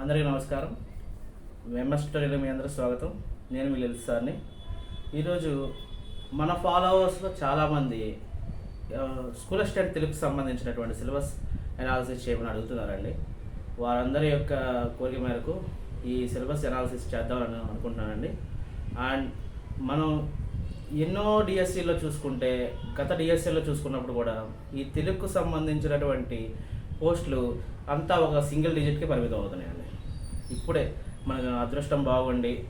అందరికీ నమస్కారం. ఎంఎస్ స్టోరీలో మీ అందరూ స్వాగతం. నేను మీ లలిత్ సార్ని. ఈరోజు మన ఫాలోవర్స్లో చాలామంది స్కూల్ అసిస్టెంట్ తెలుగుకి సంబంధించినటువంటి సిలబస్ అనాలిసిస్ చేయమని అడుగుతున్నారండి. వారందరి యొక్క కోరిక మేరకు ఈ సిలబస్ అనాలిసిస్ చేద్దామని అనుకుంటున్నానండి. అండ్ మనం ఎన్నో డిఎస్సిలో చూసుకుంటే గత డిఎస్సిలో చూసుకున్నప్పుడు కూడా ఈ తెలుగుకు సంబంధించినటువంటి పోస్టులు అంతా ఒక సింగిల్ డిజిట్కి పరిమితం అవుతున్నాయండి. ఇప్పుడే మన అదృష్టం బాగుండి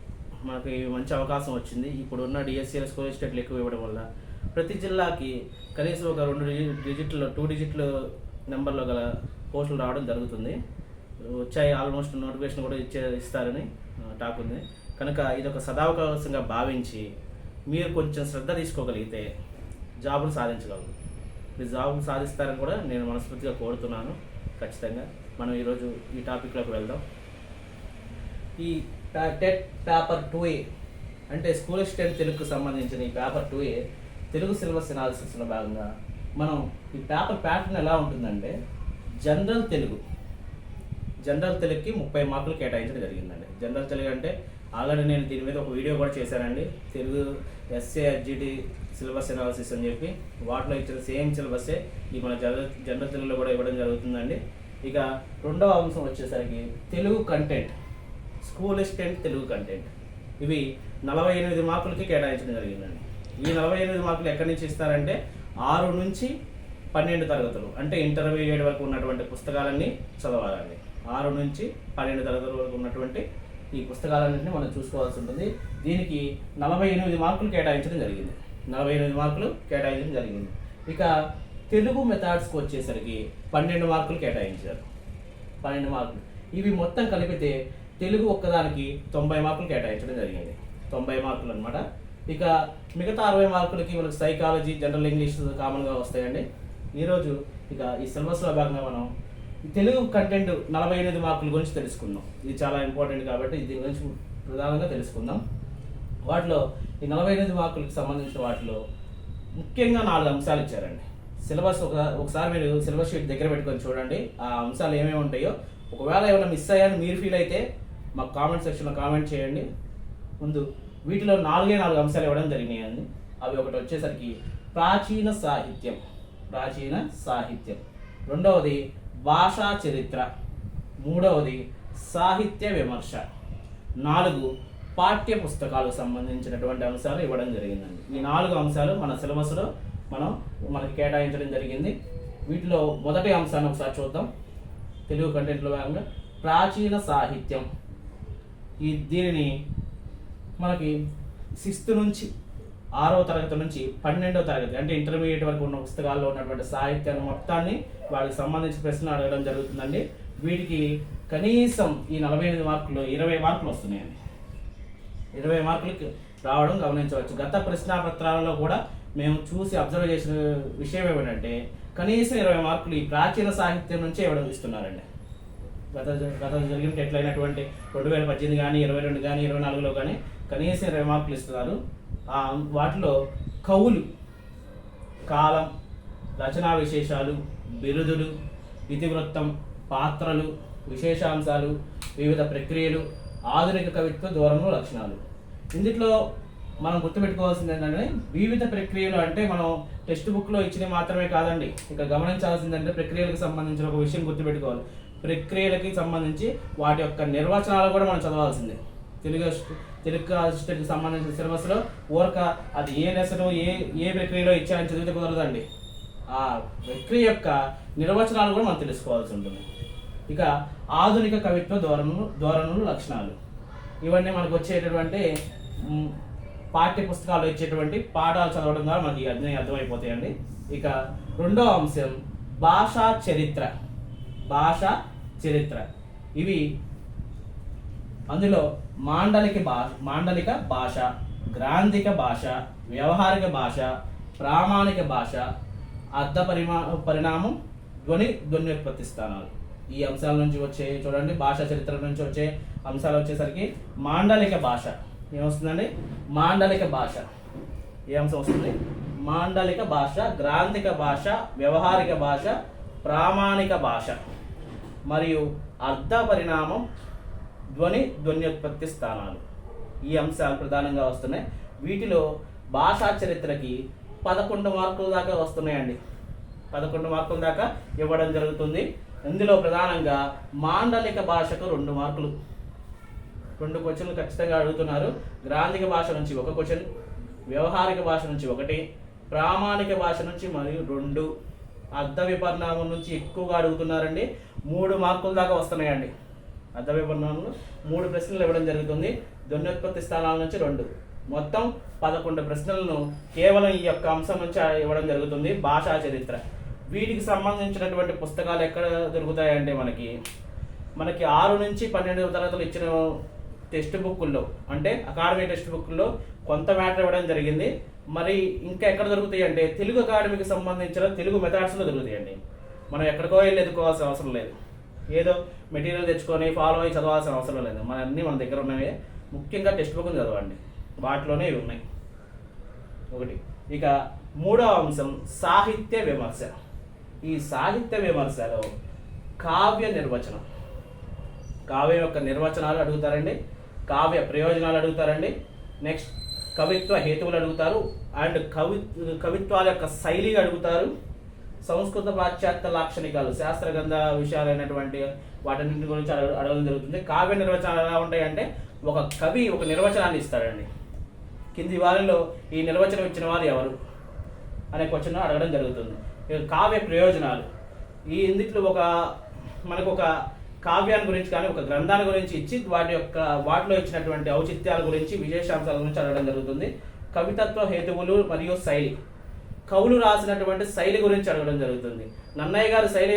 మనకి మంచి అవకాశం వచ్చింది. ఇప్పుడు ఉన్న స్కోర్ స్టేట్లు ఎక్కువ ఇవ్వడం వల్ల ప్రతి జిల్లాకి కనీసం ఒక రెండు డిజి- డిజిట్లు టూ డిజిట్లు నెంబర్లో గల పోస్టులు రావడం జరుగుతుంది. వచ్చాయి ఆల్మోస్ట్ నోటిఫికేషన్ కూడా ఇచ్చే ఇస్తారని టాక్ ఉంది. కనుక ఇది ఒక సదావకాశంగా భావించి మీరు కొంచెం శ్రద్ధ తీసుకోగలిగితే జాబులు సాధించగలరు. మీరు జాబులు సాధిస్తారని కూడా నేను మనస్ఫూర్తిగా కోరుతున్నాను. ఖచ్చితంగా మనం ఈరోజు ఈ టాపిక్లోకి వెళ్దాం. ఈ టెట్ పేపర్ టూ ఏ అంటే స్కూల్ స్టెంట్ తెలుగుకు సంబంధించిన ఈ paper two A Telugu syllabus ఎనాలిసిస్లో భాగంగా మనం ఈ పేపర్ ప్యాటర్న్ ఎలా ఉంటుందంటే జనరల్ తెలుగు జనరల్ తెలుగుకి ముప్పై మార్కులు కేటాయించడం జరిగిందండి. జనరల్ తెలుగు అంటే ఆల్రెడీ నేను దీని మీద ఒక వీడియో కూడా చేశానండి. Telugu SA HGT syllabus analysis అని చెప్పి వాటిలో ఇచ్చిన సేమ్ సిలబస్సే ఈ మన జనరల్ జనరల్ తెలుగులో కూడా ఇవ్వడం జరుగుతుందండి. ఇక రెండవ అంశం వచ్చేసరికి Telugu content school assistant Telugu content. ఇవి నలభై ఎనిమిది మార్కులకి కేటాయించడం జరిగిందండి. ఈ నలభై ఎనిమిది మార్కులు ఎక్కడి నుంచి ఇస్తారంటే ఆరు నుంచి పన్నెండు తరగతులు అంటే ఇంటర్మీడియట్ వరకు ఉన్నటువంటి పుస్తకాలన్నీ చదవాలండి. ఆరు నుంచి పన్నెండు తరగతుల వరకు ఉన్నటువంటి ఈ పుస్తకాలన్నింటినీ మనం చూసుకోవాల్సి ఉంటుంది. దీనికి నలభై ఎనిమిది మార్కులు కేటాయించడం జరిగింది. నలభై ఎనిమిది మార్కులు కేటాయించడం జరిగింది. ఇక తెలుగు మెథడ్స్కి వచ్చేసరికి పన్నెండు మార్కులు కేటాయించారు. పన్నెండు మార్కులు. ఇవి మొత్తం కలిపితే తెలుగు ఒక్కదానికి తొంభై మార్కులు కేటాయించడం జరిగింది. తొంభై మార్కులు అనమాట ఇక మిగతా అరవై మార్కులకి మనకు సైకాలజీ జనరల్ ఇంగ్లీష్ కామన్గా వస్తాయండి. ఈరోజు ఇక ఈ సిలబస్లో భాగంగా మనం తెలుగు కంటెంట్ నలభై ఎనిమిది మార్కుల గురించి తెలుసుకుందాం. ఇది చాలా ఇంపార్టెంట్ కాబట్టి దీని గురించి ప్రధానంగా తెలుసుకుందాం. వాటిలో ఈ నలభై ఎనిమిది మార్కులకు సంబంధించిన వాటిలో ముఖ్యంగా నాలుగు అంశాలు ఇచ్చారండి. సిలబస్ ఒక ఒకసారి మీరు సిలబస్ షీట్ దగ్గర పెట్టుకొని చూడండి. ఆ అంశాలు ఏమేమి ఉంటాయో. ఒకవేళ ఏమైనా మిస్ అయ్యాను మీరు ఫీల్ అయితే మాకు కామెంట్ సెక్షన్లో కామెంట్ చేయండి. ముందు వీటిలో నాలుగే నాలుగు అంశాలు ఇవ్వడం జరిగినాయండి అవి ఒకటి వచ్చేసరికి ప్రాచీన సాహిత్యం. ప్రాచీన సాహిత్యం. రెండవది భాషా చరిత్ర. మూడవది సాహిత్య విమర్శ. నాలుగు పాఠ్య పుస్తకాలకు సంబంధించినటువంటి అంశాలు ఇవ్వడం జరిగిందండి. ఈ నాలుగు అంశాలు మన సిలబస్లో మనం మనకి కేటాయించడం జరిగింది. వీటిలో మొదటి అంశాన్ని ఒకసారి చూద్దాం. తెలుగు కంటెంట్లో భాగంగా ప్రాచీన సాహిత్యం. ఈ దీనిని మనకి సిక్స్త్ నుంచి ఆరో తరగతి నుంచి పన్నెండో తరగతి అంటే ఇంటర్మీడియట్ వరకు ఉన్న పుస్తకాల్లో ఉన్నటువంటి సాహిత్యాన్ని మొత్తాన్ని వాళ్ళకి సంబంధించి ప్రశ్నలు అడగడం జరుగుతుందండి. వీటికి కనీసం ఈ నలభై ఎనిమిది మార్కులు ఇరవై మార్కులు వస్తున్నాయండి. ఇరవై మార్కులకి రావడం గమనించవచ్చు. గత ప్రశ్నాపత్రాలలో కూడా మేము చూసి అబ్జర్వ్ చేసిన విషయం ఏమిటంటే కనీసం ఇరవై మార్కులు ఈ ప్రాచీన సాహిత్యం నుంచే ఇవ్వడం ఇస్తున్నారండి గత గత జరిగిన ఎట్లయినటువంటి రెండు వేల పద్దెనిమిది కానీ ఇరవై రెండు కానీ ఇరవై నాలుగులో కానీ కనీసం ఇరవై మార్కులు ఇస్తున్నారు వాటిలో కవులు కాలం రచనా విశేషాలు బిరుదులు ఇతివృత్తం పాత్రలు విశేషాంశాలు వివిధ ప్రక్రియలు ఆధునిక కవిత్వ దూరంలో లక్షణాలు. ఇందులో మనం గుర్తుపెట్టుకోవాల్సింది ఏంటంటే వివిధ ప్రక్రియలు అంటే మనం టెక్స్ట్ బుక్లో ఇచ్చినవి మాత్రమే కాదండి. ఇక గమనించాల్సిందంటే ప్రక్రియలకు సంబంధించిన ఒక విషయం గుర్తుపెట్టుకోవాలి. ప్రక్రియలకి సంబంధించి వాటి యొక్క నిర్వచనాలు కూడా మనం చదవాల్సిందే. తెలుగు తెలుగు అసిస్టెంట్కి సంబంధించిన సిలబస్లో ఊరక అది ఏ దశలో ఏ ఏ ప్రక్రియలో ఇచ్చారని చదివితే కుదరదండి. ఆ ప్రక్రియ యొక్క నిర్వచనాలు కూడా మనం తెలుసుకోవాల్సి ఉంటుంది. ఇక ఆధునిక కవిత్వ ధోరణులు ధోరణులు లక్షణాలు. ఇవన్నీ మనకు వచ్చేటటువంటి పాఠ్య పుస్తకాలు ఇచ్చేటువంటి పాఠాలు చదవడం ద్వారా మనకి అన్నీ అర్థమైపోతాయండి. ఇక రెండో అంశం భాషా చరిత్ర. భాషా చరిత్ర. ఇవి అందులో మాండలిక భాష మాండలిక భాష గ్రాంధిక భాష వ్యవహారిక భాష ప్రామాణిక భాష అర్థ పరిమా పరిణామం ధ్వని ధ్వన్యోత్పత్తి స్థానాలు. ఈ అంశాల నుంచి వచ్చే చూడండి భాషా చరిత్ర నుంచి వచ్చే అంశాలు వచ్చేసరికి మాండలిక భాష. ఏమొస్తుందండి? మాండలిక భాష. ఏ అంశం వస్తుంది? మాండలిక భాష గ్రాంధిక భాష వ్యవహారిక భాష ప్రామాణిక భాష. మరియు అర్థ పరిణామం ధ్వని ధ్వన్యోత్పత్తి స్థానాలు. ఈ అంశాలు ప్రధానంగా వస్తున్నాయి. వీటిలో భాషా చరిత్రకి పదకొండు మార్కుల దాకా వస్తున్నాయండి. పదకొండు మార్కుల దాకా ఇవ్వడం జరుగుతుంది. ఇందులో ప్రధానంగా మాండలిక భాషకు రెండు మార్కులు. రెండు క్వశ్చన్లు ఖచ్చితంగా అడుగుతున్నారు. గ్రాంధిక భాష నుంచి ఒక క్వశ్చన్ వ్యవహారిక భాష నుంచి ఒకటి ప్రామాణిక భాష నుంచి మరియు రెండు. అర్ధ విపర్ణామం నుంచి ఎక్కువగా అడుగుతున్నారండి. మూడు మార్కుల దాకా వస్తున్నాయండి. అర్ధ విపర్ణంలో మూడు ప్రశ్నలు ఇవ్వడం జరుగుతుంది. ధ్వన్యోత్పత్తి స్థానాల నుంచి రెండు. మొత్తం పదకొండు ప్రశ్నలను కేవలం ఈ యొక్క అంశం నుంచి ఇవ్వడం జరుగుతుంది. భాషా చరిత్ర. వీటికి సంబంధించినటువంటి పుస్తకాలు ఎక్కడ దొరుకుతాయంటే మనకి? మనకి ఆరు నుంచి పన్నెండు తరగతులు ఇచ్చిన టెక్స్ట్ బుక్కుల్లో అంటే అకాడమీ టెక్స్ట్ బుక్లో కొంత మ్యాటర్ ఇవ్వడం జరిగింది. మరి ఇంకా ఎక్కడ దొరుకుతాయి అంటే తెలుగు అకాడమీకి సంబంధించిన తెలుగు మెథడ్స్లో దొరుకుతాయండి. మనం ఎక్కడికో వెళ్ళి ఎదుర్కోవాల్సిన అవసరం లేదు. ఏదో మెటీరియల్ తెచ్చుకొని ఫాలో అయ్యి చదవాల్సిన అవసరం లేదు. మన అన్నీ మన దగ్గర ఉన్నవే. ముఖ్యంగా టెక్స్ట్ బుక్ని చదవండి. వాటిలోనే ఇవి ఉన్నాయి. ఒకటి. ఇక మూడవ అంశం సాహిత్య విమర్శ. ఈ సాహిత్య విమర్శలో కావ్య నిర్వచనం. కావ్యం యొక్క నిర్వచనాలు అడుగుతారండి. కావ్య ప్రయోజనాలు అడుగుతారండి. నెక్స్ట్ కవిత్వ హేతువులు అడుగుతారు. అండ్ కవి కవిత్వాల యొక్క శైలి అడుగుతారు. సంస్కృత పాశ్చాత్య లాక్షణికాలు శాస్త్ర గ్రంథ విషయాలైనటువంటి వాటన్నింటి గురించి అడగడం జరుగుతుంది. కావ్య నిర్వచనాలు ఎలా ఉంటాయంటే ఒక కవి ఒక నిర్వచనాన్ని ఇస్తాడండి. కింది వారిలో ఈ నిర్వచనం ఇచ్చిన వారు ఎవరు? అనే క్వశ్చన్ అడగడం జరుగుతుంది. కావ్య ప్రయోజనాలు. ఈ ఇందుట్లో ఒక మనకు ఒక కావ్యాన్ని గురించి కానీ ఒక గ్రంథాన్ని గురించి ఇచ్చి వాటి యొక్క వాటిలో ఇచ్చినటువంటి ఔచిత్యాల గురించి విశేషాంశాల గురించి అడగడం జరుగుతుంది. కవితత్వ హేతువులు మరియు శైలి. కవులు రాసినటువంటి శైలి గురించి అడగడం జరుగుతుంది. నన్నయ్య గారు శైలి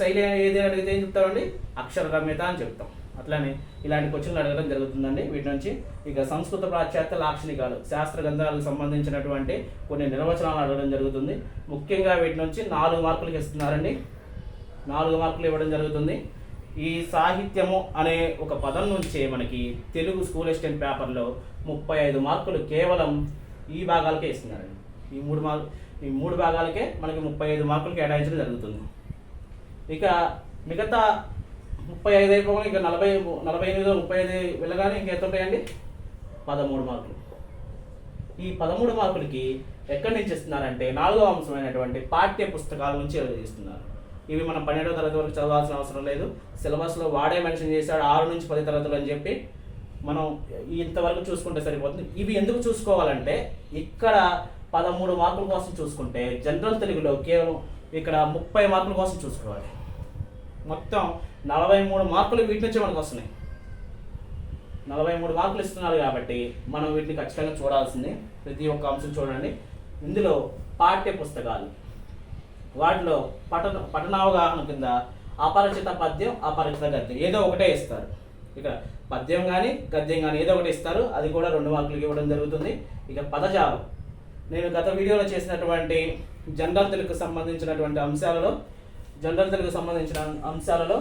శైలి ఏది అడిగితే ఏం చెప్తామండి అక్షర రమ్యత అని చెప్తాం. అట్లానే ఇలాంటి క్వశ్చన్లు అడగడం జరుగుతుందండి వీటి నుంచి. ఇక సంస్కృత పాశ్చాత్య లాక్షణికాలు శాస్త్ర గ్రంథాలకు సంబంధించినటువంటి కొన్ని నిర్వచనాలు అడగడం జరుగుతుంది. ముఖ్యంగా వీటి నుంచి నాలుగు మార్కులకి ఇస్తున్నారండి. నాలుగు మార్కులు ఇవ్వడం జరుగుతుంది. ఈ సాహిత్యము అనే ఒక పదం నుంచే మనకి తెలుగు స్కూల్ అసిస్టెంట్ పేపర్లో ముప్పై ఐదు మార్కులు కేవలం ఈ భాగాలకే ఇస్తున్నారండి. ఈ మూడు మార్కు ఈ మూడు భాగాలకే మనకి ముప్పై ఐదు మార్కులు కేటాయించడం జరుగుతుంది. ఇక మిగతా ముప్పై ఐదు అయిపోగానే ఇక నలభై నలభై ఎనిమిదో ముప్పై ఐదు వెళ్ళగానే ఇంకెంత ఉంటాయండి? పదమూడు మార్కులు. ఈ పదమూడు మార్కులకి ఎక్కడి నుంచి ఇస్తున్నారంటే నాలుగో అంశమైనటువంటి పాఠ్య పుస్తకాల నుంచి ఇస్తున్నారు ఇవి మనం పన్నెండో తరగతి వరకు చదవాల్సిన అవసరం లేదు. సిలబస్లో వాడే మెన్షన్ చేశాడు ఆరు నుంచి పది తరగతులు అని చెప్పి మనం ఇంతవరకు చూసుకుంటే సరిపోతుంది. ఇవి ఎందుకు చూసుకోవాలంటే ఇక్కడ పదమూడు మార్కుల కోసం చూసుకుంటే జనరల్ తెలుగులో కేవలం ఇక్కడ ముప్పై మార్కుల కోసం చూసుకోవాలి. మొత్తం నలభై మూడు మార్కులు వీటి నుంచి మనకు వస్తున్నాయి. నలభై మూడు మార్కులు ఇస్తున్నారు కాబట్టి మనం వీటిని ఖచ్చితంగా చూడాల్సింది. ప్రతి ఒక్క అంశం చూడండి. ఇందులో పాఠ్య పుస్తకాలు వాటిలో పఠన పఠనావగాహన కింద అపరిచిత పద్యం అపరిచిత గద్యం ఏదో ఒకటే ఇస్తారు. ఇక పద్యం కానీ గద్యం కానీ ఏదో ఒకటి ఇస్తారు. అది కూడా రెండు మార్కులకి ఇవ్వడం జరుగుతుంది. ఇక పదజాలం. నేను గత వీడియోలో చేసినటువంటి జనరల్ తెలుగుకు సంబంధించినటువంటి అంశాలలో జనరల్ తెలుగుకు సంబంధించిన అంశాలలో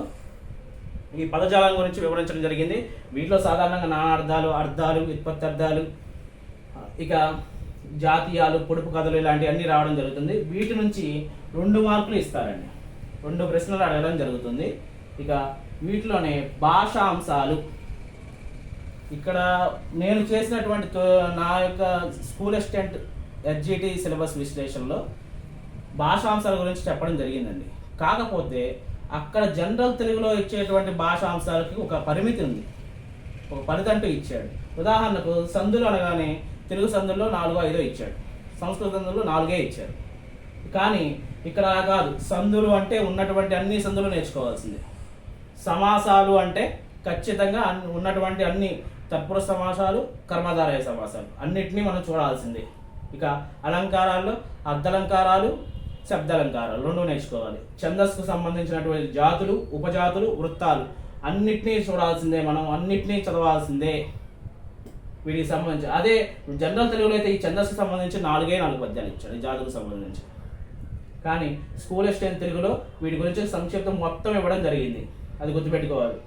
ఈ పదజాలం గురించి వివరించడం జరిగింది. వీటిలో సాధారణంగా నానార్థాలు అర్థాలు ఉత్పత్తి అర్థాలు ఇక జాతీయాలు పొడుపు కథలు ఇలాంటివన్నీ రావడం జరుగుతుంది. వీటి నుంచి రెండు మార్కులు ఇస్తారండి. రెండు ప్రశ్నలు అడగడం జరుగుతుంది. ఇక వీటిలోనే భాషా అంశాలు ఇక్కడ నేను చేసినటువంటి తో- నా యొక్క స్కూల్ అసిస్టెంట్ ఎస్జిటి సిలబస్ విశ్లేషణలో భాషాంశాల గురించి చెప్పడం జరిగిందండి. కాకపోతే అక్కడ జనరల్ తెలుగులో ఇచ్చేటువంటి భాషాంశాలకి ఒక పరిమితి ఉంది. ఒక పరిధి అంటూ ఇచ్చాడు. ఉదాహరణకు సందులు అనగానే తెలుగు సందుల్లో నాలుగో ఐదో ఇచ్చాడు. సంస్కృత సందులో నాలుగే ఇచ్చాడు కానీ ఇక్కడ కాదు. సందులు అంటే ఉన్నటువంటి అన్ని సందులు నేర్చుకోవాల్సిందే. సమాసాలు అంటే ఖచ్చితంగా అన్ని ఉన్నటువంటి అన్ని తత్పురుష సమాసాలు కర్మధారయ సమాసాలు. అన్నిటినీ మనం చూడాల్సిందే. ఇక అలంకారాల్లో అర్ధలంకారాలు శబ్దాలంకారాలు రెండు నేర్చుకోవాలి. ఛందస్సుకు సంబంధించినటువంటి జాతులు ఉపజాతులు వృత్తాలు అన్నిటినీ చూడాల్సిందే మనం అన్నిటినీ చదవాల్సిందే. వీటికి సంబంధించి. అదే జనరల్ తెలుగులో అయితే ఈ ఛందస్సుకు సంబంధించి నాలుగే నాలుగు పద్యాలు ఇచ్చాడు జాతుకు సంబంధించి. కానీ స్కూల్ అసిస్టెంట్ తెలుగులో వీటి గురించి సంక్షిప్తం మొత్తం ఇవ్వడం జరిగింది. అది గుర్తుపెట్టుకోవాలి.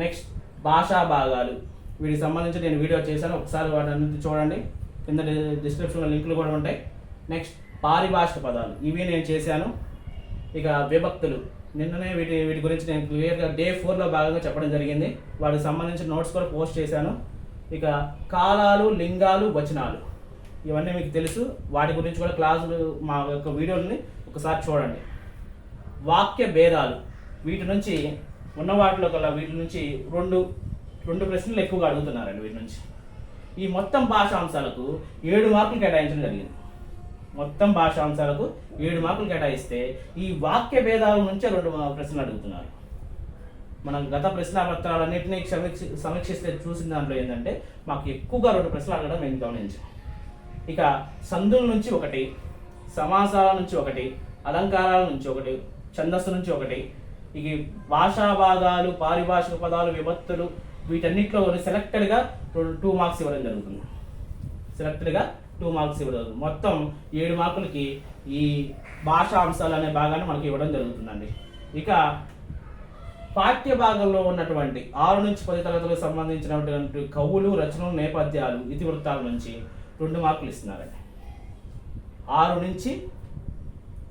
నెక్స్ట్ భాషా భాగాలు. వీటికి సంబంధించి నేను వీడియో చేశాను. ఒకసారి వాటి చూడండి. కింద డిస్క్రిప్షన్లో లింకులు కూడా ఉంటాయి. నెక్స్ట్ పారిభాషిక పదాలు. ఇవి నేను చేశాను. ఇక విభక్తులు. నిన్ననే వీటి వీటి గురించి నేను క్లియర్గా డే ఫోర్లో భాగంగా చెప్పడం జరిగింది. వాటికి సంబంధించిన నోట్స్ కూడా పోస్ట్ చేశాను. ఇక కాలాలు లింగాలు వచనాలు. ఇవన్నీ మీకు తెలుసు. వాటి గురించి కూడా క్లాసులు మా యొక్క వీడియోని ఒకసారి చూడండి. వాక్య భేదాలు. వీటి నుంచి ఉన్న వాటిలో కల్లా వీటి నుంచి రెండు రెండు ప్రశ్నలు ఎక్కువగా అడుగుతున్నారండి వీటి నుంచి. ఈ మొత్తం భాషాంశాలకు ఏడు మార్కులు కేటాయించడం జరిగింది. మొత్తం భాషాంశాలకు ఏడు మార్కులు కేటాయిస్తే ఈ వాక్య భేదాల నుంచే రెండు ప్రశ్నలు అడుగుతున్నారు. మనం గత ప్రశ్నాపత్రాలన్నింటినీ సమీక్ష సమీక్షిస్తే చూసిన దాంట్లో ఏంటంటే మాకు ఎక్కువగా రెండు ప్రశ్నలు అడగడం మేము గమనించాం. ఇక సందుల నుంచి ఒకటి సమాసాల నుంచి ఒకటి అలంకారాల నుంచి ఒకటి ఛందస్సు నుంచి ఒకటి ఇక భాషా భాగాలు పారిభాషిక పదాలు విభత్తులు వీటన్నిటిలో సెలెక్టెడ్గా టూ మార్క్స్ ఇవ్వడం జరుగుతుంది. సెలెక్టెడ్గా టూ మార్క్స్ ఇవ్వడం మొత్తం ఏడు మార్కులకి ఈ భాషా అంశాలు అనే భాగాన్ని మనకి ఇవ్వడం జరుగుతుందండి. ఇక పాఠ్య భాగంలో ఉన్నటువంటి ఆరు నుంచి పది తరగతులకు సంబంధించినటువంటి కవులు రచనలు నేపథ్యాలు ఇతివృత్తాల నుంచి రెండు మార్కులు ఇస్తున్నారండి. ఆరు నుంచి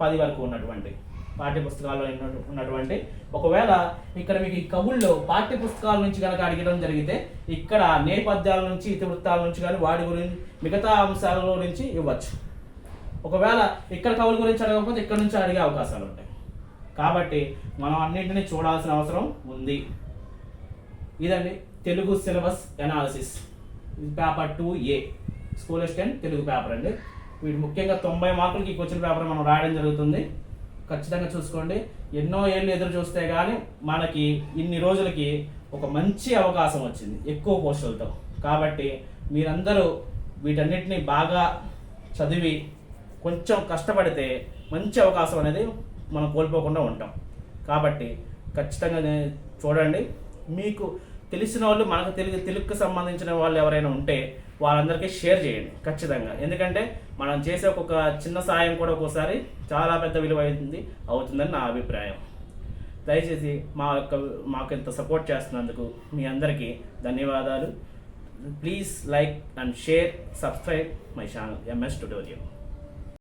పది వరకు ఉన్నటువంటి పాఠ్య పుస్తకాల్లో ఉన్నటువంటి ఒకవేళ ఇక్కడ మీకు ఈ కవుల్లో పాఠ్య పుస్తకాల నుంచి కనుక అడగడం జరిగితే ఇక్కడ నేపథ్యాల నుంచి ఇతివృత్తాల నుంచి కానీ వాడి గురించి మిగతా అంశాలలో నుంచి ఇవ్వచ్చు. ఒకవేళ ఇక్కడ కవుల గురించి అడగకపోతే ఇక్కడ నుంచి అడిగే అవకాశాలు ఉంటాయి. కాబట్టి మనం అన్నింటినీ చూడాల్సిన అవసరం ఉంది. ఇదండి Telugu syllabus analysis paper two A. School assistant Telugu paper అండి. వీటి ముఖ్యంగా తొంభై మార్కులకి ఈ క్వశ్చన్ పేపర్ మనం రాయడం జరుగుతుంది. ఖచ్చితంగా చూసుకోండి. ఎన్నో ఏళ్ళు ఎదురు చూస్తే కానీ మనకి ఇన్ని రోజులకి ఒక మంచి అవకాశం వచ్చింది ఎక్కువ పోస్టులతో. కాబట్టి మీరందరూ వీటన్నిటిని బాగా చదివి కొంచెం కష్టపడితే మంచి అవకాశం అనేది మనం కోల్పోకుండా ఉంటాం. కాబట్టి ఖచ్చితంగా చూడండి. మీకు తెలిసిన వాళ్ళు మనకు తెలుగు తెలుగుకి సంబంధించిన వాళ్ళు ఎవరైనా ఉంటే వాళ్ళందరికీ షేర్ చేయండి ఖచ్చితంగా. ఎందుకంటే మనం చేసే ఒక్కొక్క చిన్న సాయం కూడా ఒక్కోసారి చాలా పెద్ద విలువ అవుతుంది అవుతుందని నా అభిప్రాయం. దయచేసి మా యొక్క మాకు ఇంత సపోర్ట్ చేస్తున్నందుకు మీ అందరికీ ధన్యవాదాలు. Please like and share subscribe my channel MS tutorial.